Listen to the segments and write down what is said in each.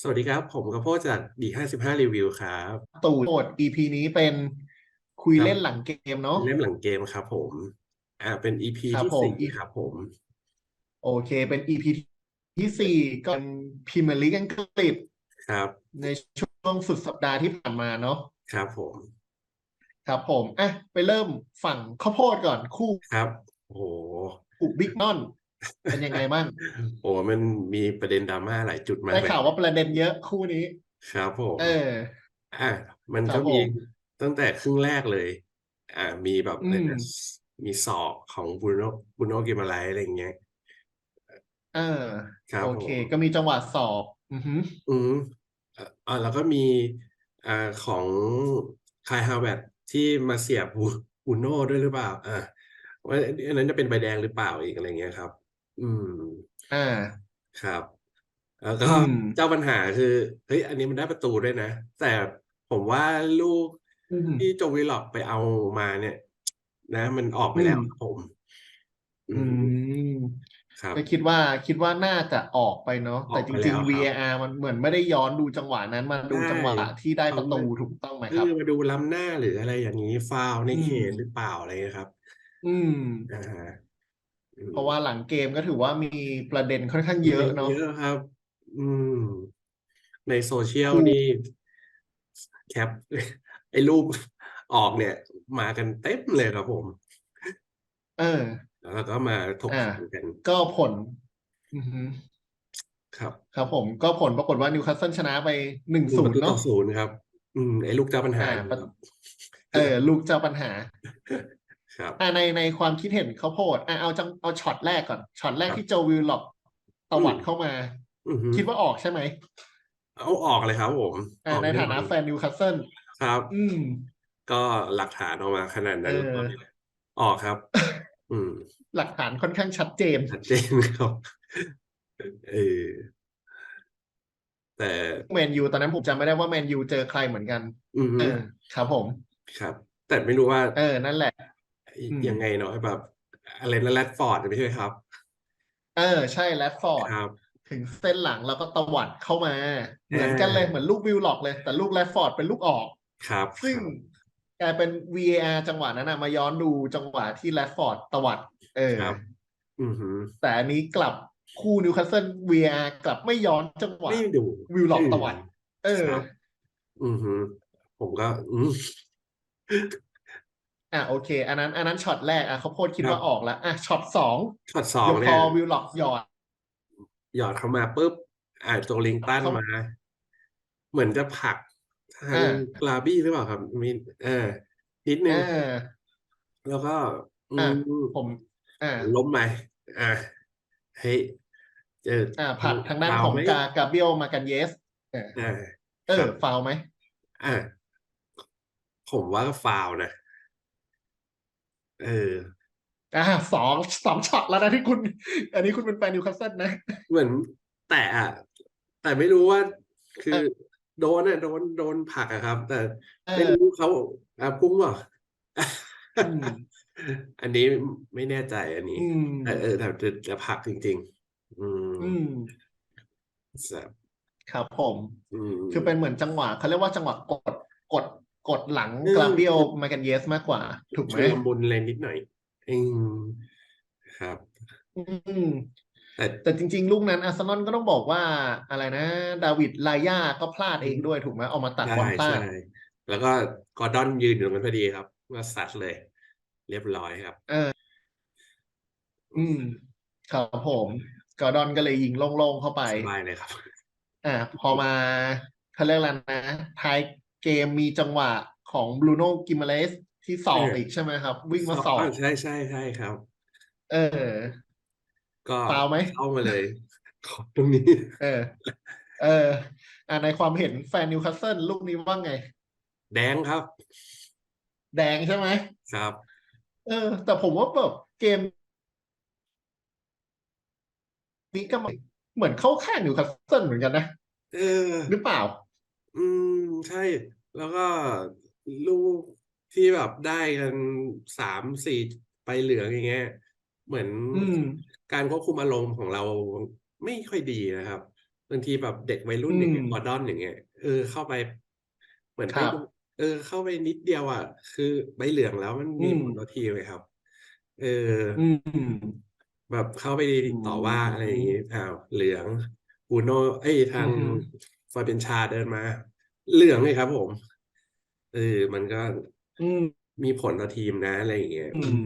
สวัสดีครับ ผมกระโพดจากดีห้าสิบห้ารีวิวครับ ตูดโหมด EP นี้เป็นคุยครับเล่นหลังเกมเนาะเล่มหลังเกมครับผม อ่าเป็น EP ครับที่ผม สี่ครับผม โอเค เป็น EP ที่สี่ก่อนพรีเมียร์ลีกอังกฤษครับ ในช่วงสุดสัปดาห์ที่ผ่านมาเนาะครับผม ครับผมอะไปเริ่มฝั่งข้าวโพดก่อนคู่ครับ โอ้โห คู่บิ๊กนอน เป็นยังไงบ้าง โอ้มันมีประเด็นดราม่าหลายจุดมากได้เลยข่าวว่าประเด็นเยอะคู่นี้ ครับผมเออ อะมันครัก็บมีผมตั้งแต่ครึ่งแรกเลย อ่า มีแบบอืมอะไรนะมีศอกของบูโนบูโนกิมาไลอะไรอย่างเงี้ยเออครับโอเคผมก็มีจังหวะสอบ อือหืออืมเอ่ออ่าแล้วก็มีอ่าของคายฮาวเวร์ดที่มาเสียบบูบูโน่ด้วยหรือเปล่า อ่าว่าอันนั้นจะเป็นใบแดงหรือเปล่าอีกอะไรเงี้ยครับ อืม อ่า ครับ แล้วก็อืม เจ้าปัญหาคือ เฮ้ย อันนี้มันได้ประตูด้วยนะ แต่ผมว่าลูกอืม ที่โจวิลล็อกไปเอามาเนี่ย นะ มันออกไปแล้วอืมครับผม อือืม มครับก็คิดว่าคิดว่าน่าจะออกไปเนาะอแต่อกจไปริงแล้วๆ ครับ VAR มันเหมือนไม่ได้ย้อนดูจังหวะนั้นมาดูใช่จังหวะที่ได้ประตูเขาไม่ถูกต้องไหมคืครับอมาดูล้ำหน้าหรืออะไรอย่างนี้ฟาวล์ในอืเขม ตหรือเปล่าอะไรเงี้ยครับอืม อ่าฮะอืม เพราะว่าหลังเกมก็ถือว่ามีประเด็นค่อนข้างเยอะเนาะเยอะครับ อืม ในโซเชียลถูกนี่แคปไอ้รูปออกเนี่ย มากันเต็มเลยครับผม เออ แล้วก็มาถกอ่าเถียงกัน ก็ผลอือหือครับ ครับผมก็ผลปรากฏว่านิวคาสเซิลชนะไปหนึ่งหนึ่งศูปนระย์ตูต่เนาะอศูนย์ครับ อืมไอ้ลูกเจ้าปัญหาอ่านี่ประครับเออ ลูกเจ้าปัญหา ครับอ่าในในความคิดเห็นข้าวโพดอ่าเอาจังเอาช็อตแรกก่อนช็อตแรกครับที่โจวิลล็อกตวัดอืมเข้ามาอือฮึคิดว่าออกใช่ไหมเอาออกเลยครับผมอ่าออกในแน่ฐานนะอนแฟนนิวคาสเซิลครับ อืม ก็หลักฐานออกมาขนาดนั้นเออเลยออกครับ อืม หลักฐานค่อนข้างชัดเจนชัดเจนครับเออแต่แมนยูตอนนั้นผมจำไม่ได้ว่าแมนยูเจอใครเหมือนกัน อือฮึเออครับผมครับ แต่ไม่รู้ว่า เออนั่นแหละ อืม ยังไงเนาะแบบอะไรนะแรดฟอร์ดไม่ใช่ครับ เออใช่แรดฟอร์ด ครับ ถึงเส้นหลังแล้วก็ตวัดเข้ามา เหมือนกันเลยอ่าเหมือนลูกวิลล็อกเลย แต่ลูกแรดฟอร์ดเป็นลูกออก ครับซึ่งครับกลายเป็น VAR จังหวะนั้นนะมาย้อนดูจังหวะที่แรดฟอร์ดตวัด เออ ครับ อือฮึแต่อันนี้กลับคู่นิวคาสเซิล VAR กลับไม่ย้อนจังหวะ ไม่ดูวิลล็อกชื่ตวัด เออ ครับ อือฮึผมก็อืม อะโอเค อันนั้น อันนั้นช็อตแรกอะเขาวโพดคิดครับว่าออกแล้วอะช็อตสองช็อตสองเดี๋ยวเนี่พยอวิลล็อกหยอด หยอดเข้ามาปุ๊บอ่าโจลิงตันเขามา เหมือนจะผลักทางอ่ากลาบี้หรือเปล่าครับมีเออนิดนึเองอแล้วก็อือะมผมอ่าล้มไปอ่าเฮ้ยเจออ่าผลักทางด้านฟวของไหมกากาเบียลมากันเยสเอออ่าเอครัอบฟาวไหมอ่าผมว่าก็ฟาวล์นะ เออ อ่าสองสองช็อตแล้วนะที่คุณ อันนี้คุณเป็นแฟนนิวคาสเซิลนะ เหมือนแตะอะแต่ไม่รู้ว่า คือเออโดนอะโดนโดนผลักอะครับ แต่เอไม่อรู้เขาอะพุ่งเปล่าอืม อันนี้ไม่แน่ใจอันนี้ อืม แต่เออแต่จะจะผลักจริง ๆ อืมอืม แซ่บครับผม อืมคือเป็นเหมือนจังหวะเขาเรียกว่าจังหวะกดกด กดหลังเออกราเบียลมากันเยสมากกว่า ถูกไหมชุลมุนอะไรนิดหน่อยอืมครับ อืมแต่แต่จริง ๆ ลูกนั้นอาร์เซนอลก็ต้องบอกว่า อะไรนะ ดาวิดลายาก็พลาดเองด้วยถูกไหมเอามาตัดบอใช่ลพลาดใช่แล้วก็กอร์ดอนยืนอยู่ตรงนั้นพอดีครับก็ซัดเลย เรียบร้อยครับอืมครับผมกอร์ดอนก็เลยยิงโล่งๆเข้าไปสบายเลยครับ อ่า พอมาเขาเรียกอะไรนะท้าย เกมมีจังหวะของบรูโน่กิมาเลสที่สอบเอออีอีกใช่ไหมครับ วิ่งมาสอบใช่ใช่ใช่ครับ เออ ก็ฟาวล์ไหมเข้ามาเลยขอตรงนี้ เออ เอออ่าในความเห็นแฟนนิวคาสเซิลลูกนี้ว่าไง แดงครับ แดงใช่ไหมครับ เออ แต่ผมว่าแบบเกมนี้ก็ไม่เหมือนเข้าข้างนิวคาสเซิลเหมือนกันนะเออหรือเปล่า อืม ใช่ แล้วก็ลูกที่แบบได้กันสามสี่ไปเหลืองอย่างเงี้ย เหมือนอืม การควบคุมอารมณ์ของเราไม่ค่อยดีนะครับบางทีแบบเด็กวัยรุ่นอือย่างมเงี้ยกอร์ดอนอย่างเงี้ยเออเข้าไป เหมือนคไปรับ ดูเออ เข้าไปนิดเดียวอะ คือใบเหลืองแล้วมันอืมีมผลต่อทีมเลยครับ เออ อืม แบบเข้าไปอืต่อว่าอะไรอย่างม งี้อ้าวเหลืองบูโน่เอ้ยทาอืงอฮึฟาเบนชาเดินมา เหลืองเลยครับ ผมเออมันก็อืม มีผลต่อทีมนะอะไรอย่างเงี้ยอือืมม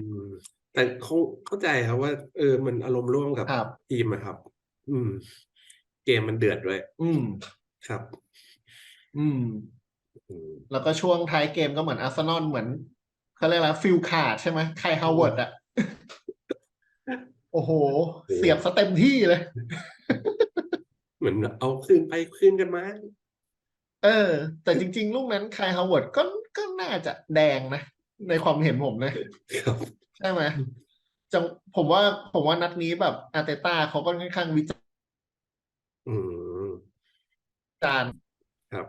แต่เขาเข้าใจครับว่า เออ มันอารมณ์ร่วมกับครับ ทีมอะครับ อืม เกมมันเดือดด้วยอืม ครับ อืม อืม แล้วก็ช่วงท้ายเกมก็เหมือนอาร์เซนอลเหมือนเขาเรียกอะไรฟิลขาดใช่ไหมไคฮาวเวิร์ดอะโอ้โห เสียบซะเต็มที่เลย เหมือนเอาคืนไปคืนกันมา เออ แต่จริง ๆ ลูกนั้นไคฮาวเวิร์ดก็ก็น่าจะแดงนะ ในความเห็นผมนะ ครับใช่ไหมจังผมว่าผมว่านัดนี้แบบอาร์เตต้าเขาก็ค่อนข้างวิจอืม จารณ์ครับ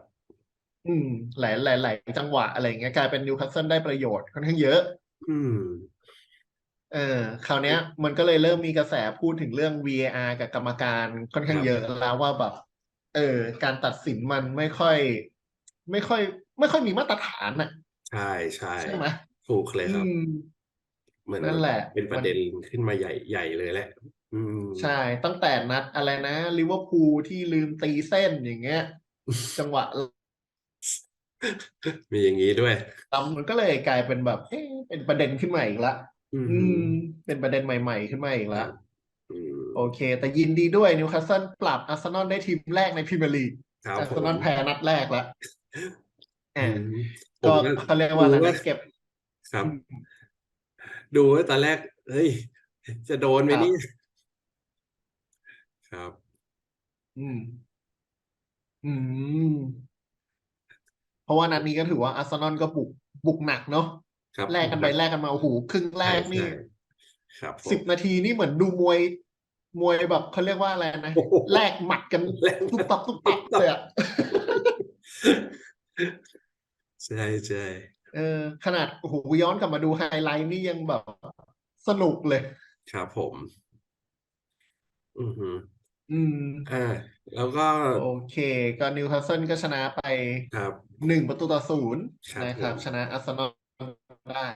อืม หลายหลายหลายจังหวะอะไรอย่างเงี้ยกลายเป็นนิวคาสเซิลได้ประโยชน์ค่อนข้างเยอะ อืม เออคราวเนี้ยมันก็เลยเริ่มมีกระแสพูดถึงเรื่อง VAR กับกรรมการค่อนข้างเยอะแล้วว่าแบบ เออ การตัดสินมันไม่ค่อย ไม่ค่อย ไม่ค่อยมีมาตรฐานอะ ใช่ใช่ใช่ไหมถูกเลยอืครับมเหมือนนั่นแหละ เป็นประมันเด็นขึ้นมาใหญ่ใหญ่เลยแหละ อืมใช่ ตั้งแต่นัดอะไรนะลิเวอร์พูลที่ลืมตีเส้นอย่างเงี้ย จังหวะมีอย่างนี้ด้วยลำมันก็เลยกลายเป็นแบบเอ๊ะเป็นประเด็นขึ้นมาอีกละ อืมอืมเป็นประเด็นใหม่ ๆ ขึ้นมาอีกคละรับ อืมโอเค แต่ยินดีด้วยนิวคาสเซิลปรับอาร์เซนอลได้ทีมแรกในพรีเมียร์ลีกครับอาร์ผเซนมอลแพ้นัดแรกแล้วอือ่ามผก็มก็เขาเรียกว่าอะไรดูนะเก็บ ครับอืมดูว่าตอนแรก เฮ้ย จะโดนไหมครับนี่ ครับ อืม อืม เพราะว่านัดนี้ก็ถือว่าอาร์เซนอลก็บุกบุกหนักเนาะครับแลกกันไปแลกกันมาโอ้โหครึ่งแรใช่กนี่ใช่ครับผมสิบนาทีนี่เหมือนดูมวย มวยแบบเขาเรียกว่าอะไรนะโอ้โหแลกหมัดกันแลกตุ๊บตับตุ๊บตับเลยอะใช่ใช่เออ ขนาดโอ้โหย้อนกลับมาดูไฮไลท์นี่ยังแบบสนุกเลย ครับผม อือหือ อืม อ่า แล้วก็ โอเค ก็นิวคาสเซิลก็ชนะไปครับหนึ่งประตูต่อศูนย์ครับนะครับผมชนะอาร์เซนอลได้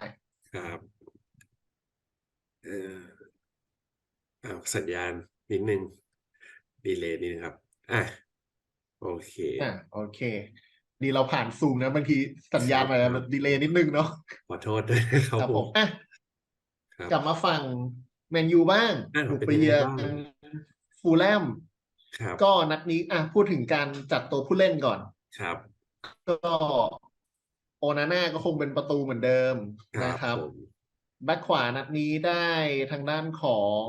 ครับ เออ อ้าวสัญญาณนิดนึงดีเลย์นิดนึงครับอะโอเคอะโอเค ดีเราผ่านซูมนะบางทีสัญญาณครับมันดีเลย์นิดนึงเนาะขอโทษด้วยนะครับครับผผมมอะครับกลับมาฝั่งแมนยูบ้างอะบุกเป็นไปยังไงเยือนบ้างฟูลแลมครับก็นัดนี้อะพูดถึงการจัดตัวผู้เล่นก่อนครับ ก็โอนาน่าก็คงเป็นประตูเหมือนเดิมครันะบครับผมแบ็คขวานัดนี้ได้ทางด้านของ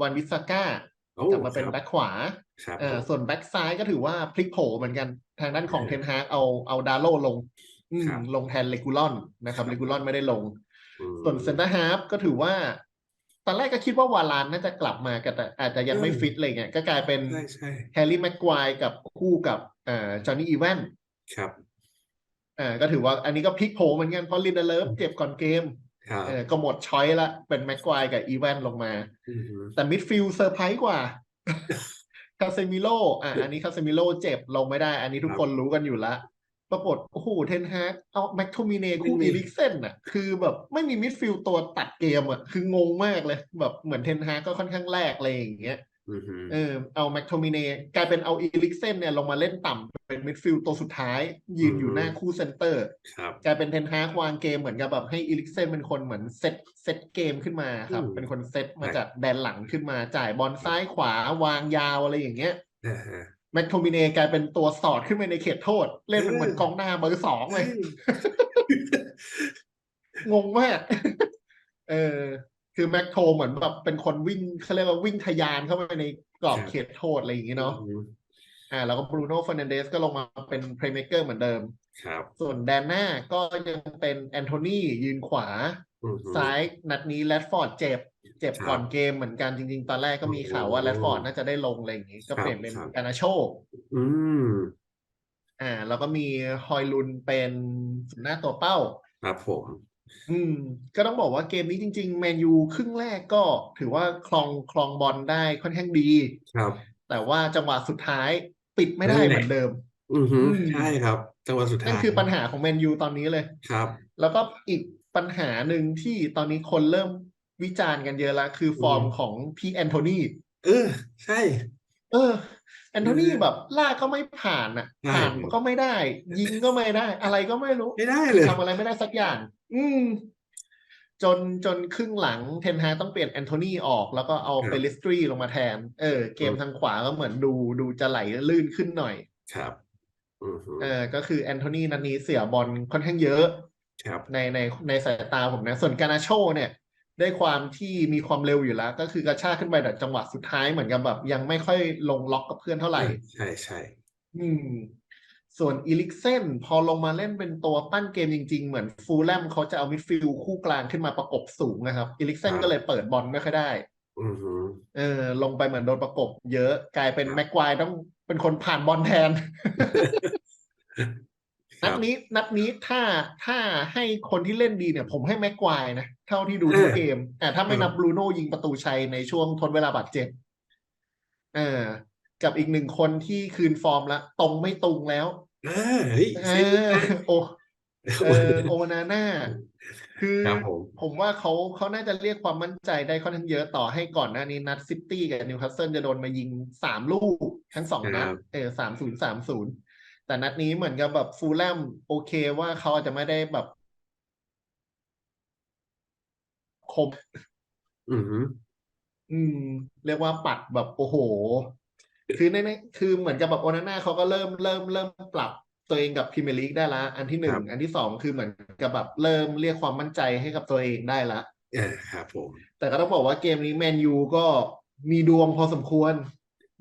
วันวิสาก้าโอ้กลับมาเป็นครับแบ็คขวาครับอ่าผมส่วนแบ็คซ้ายก็ถือว่าพลิกโผเหมือนกันทางด้านของเออเทนฮากเอาเอาดาโลลงอืมครับลงแทนเลกูลอนนะครับครับเลกูลอนไม่ได้ลงอืมส่วนเซนเตอร์ฮาฟก็ถือว่า ตอนแรกก็คิดว่าวาลานน่าจะกลับมาแต่อาจจะยังไม่เออฟิตอะไรเงี้ยก็กลายเป็นใช่ใช่แฮร์รี่แม็กควายกับคู่กับอ่าจอห์นนี่อีแวนครับอ่าก็ถือว่าอันนี้ก็พลิกโผเหมือนกันเพราะลินเดเลฟเจ็บก่อนเกมครับเออ ก็หมดช้อยละ เป็นแม็กควายกับอีแวนลงมาอือหือแต่มิดฟิลด์เซอร์ไพรส์กว่าคาเซมิโลอะอันนี้คาเซมิโลเจ็บลงไม่ได้ อันนี้ทุกคนรู้กันอยู่ละปรากฏโอ้โหเทนฮากเอาแม็กโทมิเนคู่อีลิกเซนอะ คือแบบไม่มีมิดฟิลด์ตัวตัดเกมอะ คืองงมากเลย แบบเหมือนเทนฮากก็ค่อนข้างแรกอะไรอย่างเงี้ยอือหือ เออเอาแม็กโทมิเนกลายเป็นเอาอีลิกเซนเนี่ยลงมาเล่นต่ำเป็นมิดฟิลด์ตัวสุดท้าย ยืนอยู่หน้าคู่เซนเตอร์ครับกลายเป็นเทนฮากวางเกมเหมือนกับแบบให้อีลิกเซนเป็นคนเหมือนเซตเซตเกมขึ้นมาครับอืมเป็นคนเซตมาใช่จากแดนหลังขึ้นมาจ่ายบอลซ้ายขวาวางยาวอะไรอย่างเงี้ยอ่าฮะแม็กโทมิเนกลายเป็นตัวสอดขึ้นไปในเขตโทษ เล่นเป็นเหมือนเออกองหน้าเบอร์สองเลย งงมากเออ คือแม็กโทเหมือนแบบเป็นคนวิ่งเขาเรียกว่าวิ่งทะยานเข้าไปในกรอบครับเขตโทษอะไรอย่างงี้เนาะอือหืออ่าแล้วก็บรูโน่เฟอร์นันเดสก็ลงมาเป็นเพลย์เม k เกอร์เหมือนเดิม ครับ ส่วนแดนหน้าก็ยังเป็นแอนโทนียืนขวาอือหือซ้ายนัดนี้แรดฟอร์ดเจ็บ เจ็บครับก่อนเกมเหมือนกันจริง ๆ ตอนแรกก็มีข่าวว่าโอ้แรดฟอร์ดน่าจะได้ลงอะไรอย่างงี้ ก็ครับเปลี่ยนเป็นครับกานาโชอืมอ่า แล้วก็มีฮอยลุนเป็นศูนย์หน้าตัวเป้า ครับผม อืม ก็ต้องบอกว่าเกมนี้จริง ๆ แมนยูครึ่งแรกก็ถือว่าคลองคลองบอลได้ค่อนข้างดี ครับ แต่ว่าจังหวะสุดท้ายปิดไม่ได้นั่นเหแหมืละอนเดิม อือฮึอืมใช่ครับ จังหวะสุดนั่นท้ายคือปัญหาของแมนยูตอนนี้เลยครับ แล้วก็อีกปัญหาหนึ่งที่ตอนนี้คนเริ่มวิจารณ์กันเยอะแล้วคือฟอร์มอืมของพี่แอนโทนีเออ ใช่ เออแอนโทนีแบบลากก็ไม่ผ่านอะใช่ผ่านก็ไม่ได้ ยิงก็ไม่ได้ อะไรก็ไม่รู้ไม่ได้เลยทำอะไรไม่ได้สักอย่าง อืม จนจนครึ่งหลังเทนฮากต้องเปลี่ยนแอนโทนีออกแล้วก็เอาครับเปลิสตรีลงมาแทน เออ เกมทางขวาก็เหมือนดูดูจะไหลลื่นขึ้นหน่อย ครับอือฮึเออ ก็คือแอนโทนีนันนี้เสียบอลค่อนข้างเยอะครับในในในสายตาผมนะ ส่วนการนาโชเนี่ย ได้วยความที่มีความเร็วอยู่แล้ว ก็คือกระชากขึ้นไปแต่จังหวะสุดท้ายเหมือนกับแบบ ยังไม่ค่อยลงล็อกกับเพื่อนเท่าไหร่ ใช่ใช่อืม ส่วนอีลิกเซนพอลงมาเล่นเป็นตัวปั้นเกมจริง ๆ เหมือนฟูลแลมเขาจะเอามิดฟิลด์คู่กลางขึ้นมาประกบสูงนะครับอีลิกเซนก็เลยเปิดบอลไม่ค่อยได้อือฮึเออ ลงไปเหมือนโดนประกบ เยอะกลายเป็นครับแม็กควายต้องเป็นคนผ่านบอลแทนค นัรัดบนี้นัดนี้ถ้าถ้าให้คนที่เล่นดีเนี่ย ผมให้แม็กควายนะ เท่าที่ดูทุกเออเกม แต่ถ้าไม่เออนับบรูโน่ยิงประตูชัยในช่วงทดเวลาบาดเจ็บเออ กับอีกหนึ่งคนที่คืนฟอร์มแล้วตรงไม่ตรงแล้วอ่าเฮ้ยเอเซ็นอนะโอเออโอนาน่าคือครับผมผมว่าเขาเขาน่าจะเรียกความมั่นใจได้ค่อนข้างเยอะต่อให้ก่อนหน้านี้นัดซิตี้กับนิวคาสเซิลจะโดนมายิงสามลูกทั้งสองนัดครับเออสามศูนย์สามศูนย์ แต่นัดนี้เหมือนกับแบบฟูลแลมโอเคว่าเขาอาจจะไม่ได้แบบคม อือฮึอืม เรียกว่าปัดแบบโอ้โห คือในในคือเหมือนกับแบบโอนาน่าเขาก็เริ่มเริ่มเริ่มปรับตัวเองกับพรีเมียร์ลีกได้ละ อันที่หนึ่คงรับอันที่สองคือเหมือนกับแบบเริ่มเรียกความมั่นใจให้กับตัวเองได้ละอ่าครับผม แต่ก็ต้องบอกว่าเกมนี้แมนยูก็มีดวงพอสมควร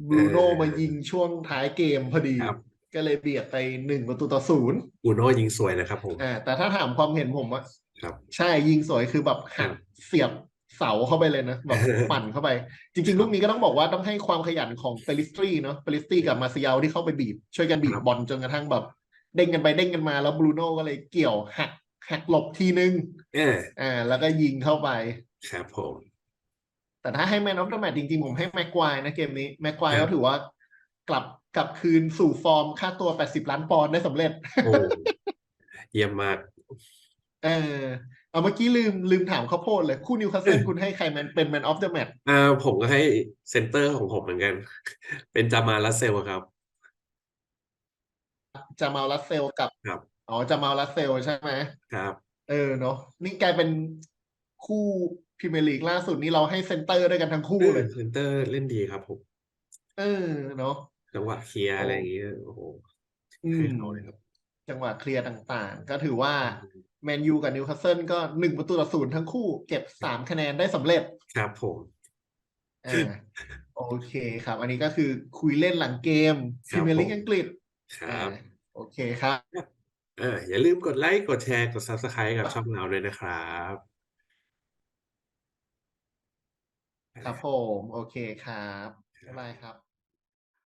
บรูโน่มายิงช่วงท้ายเกมพอดีครับ ก็เลยเบียดไปหนึ่งประตูต่อศูนย์อูโน่ยิงสวยนะครับผมอ่าแต่ถ้าถามความเห็นผมอะครับ ใช่ยิงสวยคือแบบหักเสียบเสาเข้าไปเลยนะแบบปั่นเข้าไป จริงๆ ลูกนี้ก็ต้องบอกว่าต้องให้ความขยันของเปลิสตรีเนาะเปลิสตรีกับมาซิยาลที่เข้าไปบีบ ช่วยกันบีบบอลจนกระทั่งแบบ เด้งกันไปเด้งกันมา แล้วบรูโน่ก็เลยเกี่ยวหักหักหลบทีนึงเอออ่า แล้วก็ยิงเข้าไป ครับผม แต่ถ้าให้แมนออฟเดอะแมตจริงๆ ผมให้แม็กควายนะเกมนี้ แม็กควายครัก็บถือว่า กลับกลับคืนสู่ฟอร์มค่าตัว 80 ล้านปอนด์ได้สำเร็จโอ้เยี่ยมมาก เออเอาเมื่อกี้ลืมลืมถามข้าวโพดเลย คู่นิวคาสเซิลคุณให้ใครแมนเป็นแมนออฟเดอะแมตอ่าผมก็ให้เซนเตอร์ของผมเหมือนกัน เป็นจามาลัสเซลครับ จามาลลัสเซลกับครับอ๋อจามาลลัสเซลใช่ไหมครับ เออเนาะนี่กลายเป็นคู่พรีเมียร์ลีกล่าสุดนี้เราให้เซนเตอร์ด้วยกันทั้งคู่เอเลอยเซนเตอร์เล่นดีครับผม เออเนาะ จังหวะเคลียร์อะไรอย่างเงี้ยโอ้โหอืให้มเขาเลยครับ จังหวะเคลียร์ต่างๆ ก็ถือว่าแมนยูกับนิวคาสเซิลก็หนึ่งประตูต่อศูนย์ทั้งคู่เก็บสามคะแนนได้สำเร็จ ครับผม อ่าโอเคครับ อันนี้ก็คือคุยเล่นหลังเกมพรีเมียร์ลีกอังกฤษครับ อ่าโอเคครับอ่าอย่าลืมกดไลค์ กดแชร์ กด Subscribe กับช่องเราด้วยนะครับ ครับผม โอเคครับ บ๊ายบายครับ